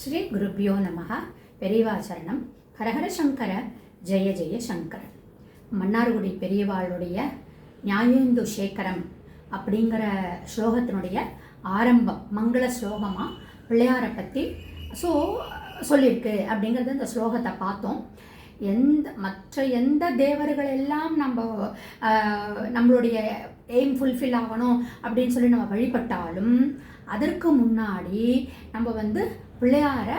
ஸ்ரீ குருப்பியோ நமக பெரியவாச்சரணம் ஹரஹர சங்கர ஜெய ஜெய சங்கர். மன்னார்குடி பெரியவாளுடைய நியாயேந்து சேகரம் அப்படிங்கிற ஸ்லோகத்தினுடைய ஆரம்பம் மங்கள ஸ்லோகமாக பிள்ளையாரை பற்றி ஸோ சொல்லியிருக்கு அப்படிங்கிறது இந்த ஸ்லோகத்தை பார்த்தோம். எந்த மற்ற எந்த தேவர்கள் எல்லாம் நம்ம நம்மளுடைய எய்ம் ஃபுல்ஃபில் ஆகணும் அப்படின்னு சொல்லி நம்ம வழிபட்டாலும் அதற்கு முன்னாடி நம்ம வந்து பிள்ளையாரை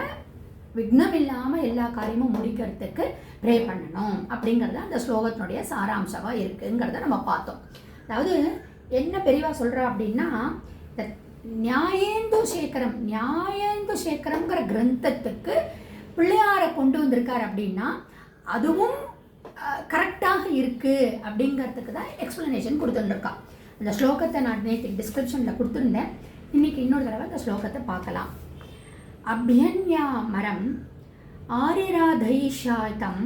விக்னம் இல்லாமல் எல்லா காரியமும் முடிக்கிறதுக்கு ப்ரே பண்ணணும். அப்படிங்கிறது அந்த ஸ்லோகத்தினுடைய சாராம்சமாக இருக்குங்கிறத நம்ம பார்த்தோம். அதாவது என்ன பெரியவா சொல்கிறா அப்படின்னா இந்த நியாயேந்து சேகரம் நியாயேந்து சேகரம்ங்கிற கிரந்தத்துக்கு பிள்ளையாரை கொண்டு வந்திருக்கார் அப்படின்னா அதுவும் கரெக்டாக இருக்குது அப்படிங்கிறதுக்கு தான் எக்ஸ்ப்ளனேஷன் கொடுத்துருக்கா அந்த ஸ்லோகத்தை நான் நேற்று டிஸ்கிரிப்ஷனில் கொடுத்துருந்தேன். இன்னைக்கு இன்னொரு தடவை அந்த ஸ்லோகத்தை பார்க்கலாம். अभ्यन्यामरम् आरिराधयिष्यां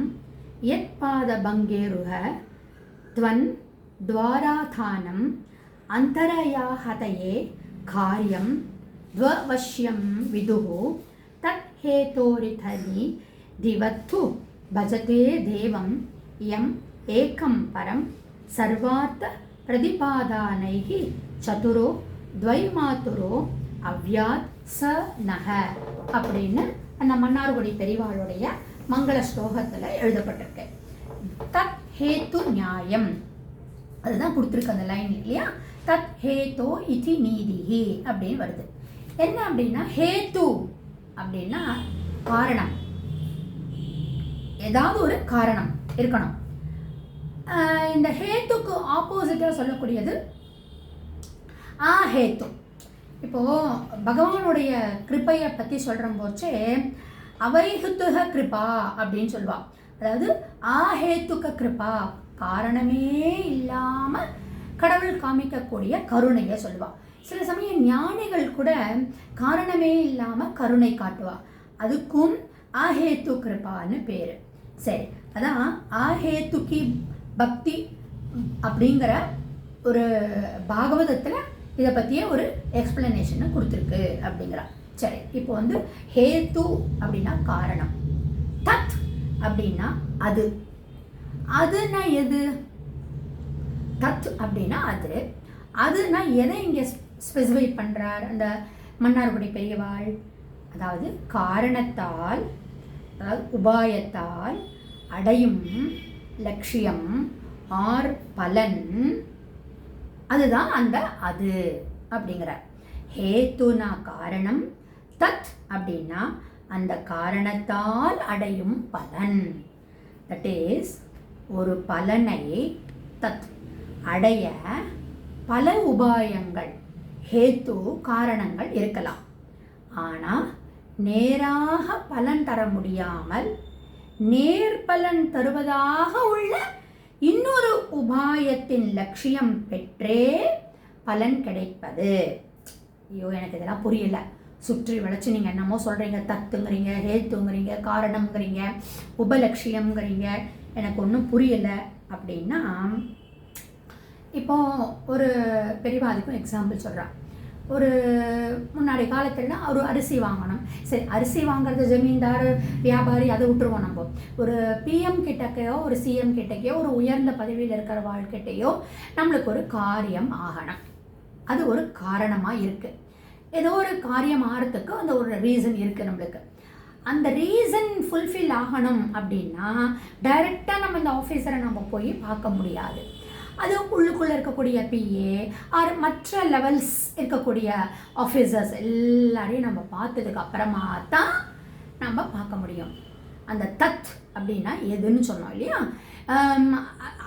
यत्पादभङ्गेरुह त्वन् द्वाराथानम् अन्तरयाहतये कार्यं द्ववश्यं विदुः तत् हेतोरिधी दिवत्थु भजते देवं यम् एकं परं सर्वार्थप्रतिपादानैः चतुरो द्वैमातुरो अव्यात् ச நக அப்படின்னு அந்த மன்னார்குடி பெரிவாளுடைய மங்கள ஸ்லோகத்தில் எழுதப்பட்டிருக்கு. தத் ஹேத்து நியாயம். அதுதான் கொடுத்துருக்கு அந்த லைன் இல்லையா? தத் ஹேதோ இதி நீதிஹி அப்படின்னு வருது. என்ன அப்படின்னா ஹேத்து அப்படின்னா காரணம். ஏதாவது ஒரு காரணம் இருக்கணும். இந்த ஹேத்துக்கு ஆப்போசிட்டாக சொல்லக்கூடியது ஆ ஹேத்து இப்போ பகவானுடைய கிருப்பையை பற்றி சொல்கிற போச்சே அவைஹுத்துக கிருபா அப்படின்னு சொல்லுவாள் அதாவது ஆஹேத்துக்க கிருபா காரணமே இல்லாமல் கடவுள் காமிக்கக்கூடிய கருணையை சொல்லுவாள் சில சமயம் ஞானிகள் கூட காரணமே இல்லாமல் கருணை காட்டுவா. அதுக்கும் ஆஹேத்து கிருபான்னு பேர். சரி அதான் ஆஹேத்துக்கி பக்தி அப்படிங்கிற ஒரு பாகவதத்தில் இதை பற்றியே ஒரு எக்ஸ்பிளனேஷனை கொடுத்துருக்கு அப்படிங்கிறா சரி இப்போ வந்து ஹேத்து அப்படின்னா காரணம். தத் அப்படின்னா அது. அதுனா எது? தத் அப்படின்னா அது. அதுனா எதை இங்கே ஸ்பெசிஃபை பண்ணுறார் அந்த மன்னார்குடி பெரியவாள். அதாவது காரணத்தால் அதாவது உபாயத்தால் அடையும் லட்சியம் ஆர் பலன் அதுதான் அந்த அது அப்படிங்கிறார். ஹேத்துனா காரணம் தத் அப்படின்னா அந்த காரணத்தால் அடையும் பலன். தட் இஸ் ஒரு பலனை தத். அடைய பல உபாயங்கள் ஹேத்து காரணங்கள் இருக்கலாம். ஆனால் நேராக பலன் தர முடியாமல் நேர் பலன் தருவதாக உள்ள காரியத்தின் லட்சியம் பெற்றே பலன் கிடைப்பது. ஐயோ எனக்கு இதெல்லாம் புரியல. சுற்றி வளைச்சு நீங்கள் என்னமோ சொல்கிறீங்க தத்துங்கிறீங்க ஹேத்துங்கிறீங்க காரணம்ங்கிறீங்க உபலட்சியம்ங்கிறீங்க. எனக்கு ஒன்றும் புரியலை அப்படின்னா இப்போ ஒரு பெரியவாதிக்கும் எக்ஸாம்பிள் சொல்கிறான் ஒரு முன்னாடி காலத்தில் ஒரு அரிசி வாங்கணும். சரி அரிசி வாங்குறது ஜமீன்தார் வியாபாரி அதை விட்டுருவோம் நம்ம. ஒரு பிஎம் கிட்டக்கையோ ஒரு சிஎம் கிட்டக்கையோ ஒரு உயர்ந்த பதவியில் இருக்கிற வாழ்க்கிட்டையோ நம்மளுக்கு ஒரு காரியம் ஆகணும். அது ஒரு காரணமாக இருக்குது ஏதோ ஒரு காரியம் ஆகிறதுக்கு அந்த ஒரு ரீசன் இருக்குது நம்மளுக்கு. அந்த ரீசன் ஃபுல்ஃபில் ஆகணும் அப்படின்னா டைரெக்டாக நம்ம இந்த ஆஃபீஸரை நம்ம போய் பார்க்க முடியாது. அது உள்ளுக்குள்ளே இருக்கக்கூடிய பிஏ ஆர் மற்ற லெவல்ஸ் இருக்கக்கூடிய ஆஃபீஸர்ஸ் எல்லாரையும் நம்ம பார்த்ததுக்கு அப்புறமா தான் நம்ம பார்க்க முடியும். அந்த தத் அப்படின்னா எதுன்னு சொன்னோம் இல்லையா?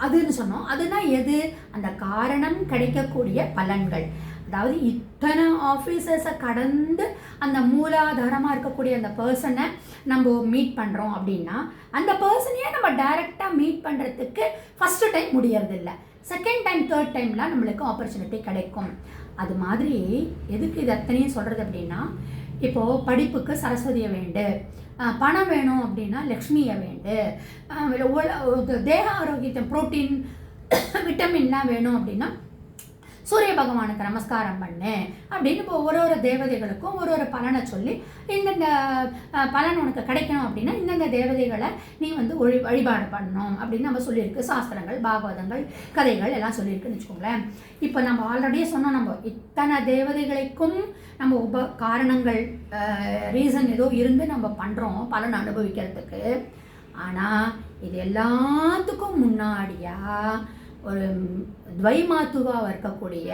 அதுன்னு சொன்னோம். அதுதான் எது? அந்த காரணம் கிடைக்கக்கூடிய பலன்கள். அதாவது இத்தனை ஆஃபீஸர்ஸை கடந்து அந்த மூலாதாரமாக இருக்கக்கூடிய அந்த பர்சனை நம்ம மீட் பண்ணுறோம் அப்படின்னா அந்த பர்சனையே நம்ம டைரெக்டாக மீட் பண்ணுறதுக்கு ஃபஸ்ட்டு டைம் முடியறதில்லை. செகண்ட் டைம் தேர்ட் டைம்லாம் நம்மளுக்கு ஆப்பர்ச்சுனிட்டி கிடைக்கும். அது மாதிரி எதுக்கு இது அத்தனையும் சொல்கிறது அப்படின்னா இப்போது படிப்புக்கு சரஸ்வதியை வேண்டு பணம் வேணும் அப்படின்னா லக்ஷ்மியை வேண்டு தேக ஆரோக்கியத்தை ப்ரோட்டீன் விட்டமின்லாம் வேணும் அப்படின்னா சூரிய பகவானுக்கு நமஸ்காரம் பண்ணு அப்படின்னு இப்போ ஒரு ஒரு தேவதைகளுக்கும் ஒரு ஒரு பலனை சொல்லி இந்தந்த பலன் உனக்கு கிடைக்கணும் அப்படின்னா இந்தந்த தேவதைகளை நீ வந்து ஒழி வழிபாடு பண்ணணும் அப்படின்னு நம்ம சொல்லியிருக்கு. சாஸ்திரங்கள் பாகவதங்கள் கதைகள் எல்லாம் சொல்லியிருக்குன்னு வச்சுக்கோங்களேன். இப்போ நம்ம ஆல்ரெடியே சொன்னோம் நம்ம இத்தனை தேவதைகளுக்கும் நம்ம உப காரணங்கள் ரீசன் ஏதோ இருந்து நம்ம பண்ணுறோம் பலன் அனுபவிக்கிறதுக்கு. ஆனால் இது எல்லாத்துக்கும் முன்னாடியா ஒரு துவைமாத்துவாக இருக்கக்கூடிய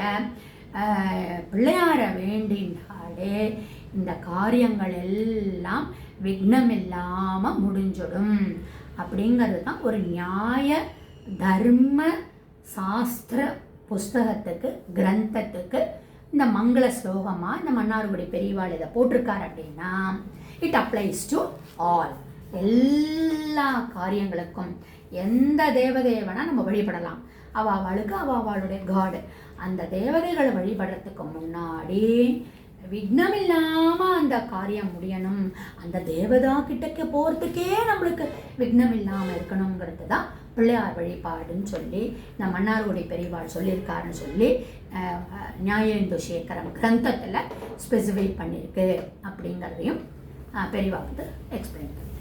பிள்ளையாரை வேண்டினாலே இந்த காரியங்கள் எல்லாம் விக்னம் இல்லாமல் முடிஞ்சிடும். அப்படிங்கிறது தான் ஒரு நியாய தர்ம சாஸ்திர புஸ்தகத்துக்கு கிரந்தத்துக்கு இந்த மங்கள ஸ்லோகமாக இந்த மன்னார்குடி பெரியவாள் இதை போட்டிருக்கார் அப்படின்னா இட் அப்ளைஸ் டு ஆல் எல்லா காரியங்களுக்கும் எந்த தேவதையை வேணால் நம்ம வழிபடலாம். அவ அவளுக்கு அவள் அவளுடைய காடு. அந்த தேவதைகளை வழிபடுறதுக்கு முன்னாடி விக்னம் இல்லாமல் அந்த காரியம் முடியணும். அந்த தேவதா கிட்டக்க போகிறதுக்கே நம்மளுக்கு விக்னம் இல்லாமல் இருக்கணுங்கிறது தான் பிள்ளையார் வழிபாடுன்னு சொல்லி இந்த மன்னார்குடி பெரியவாள் சொல்லியிருக்காருன்னு சொல்லி நியாயந்து நியாயேந்து சேகரம் கிரந்தத்தில் ஸ்பெசிஃபை பண்ணியிருக்கு அப்படிங்கிறதையும் பெரியவா வந்து எக்ஸ்பிளைன் பண்ணி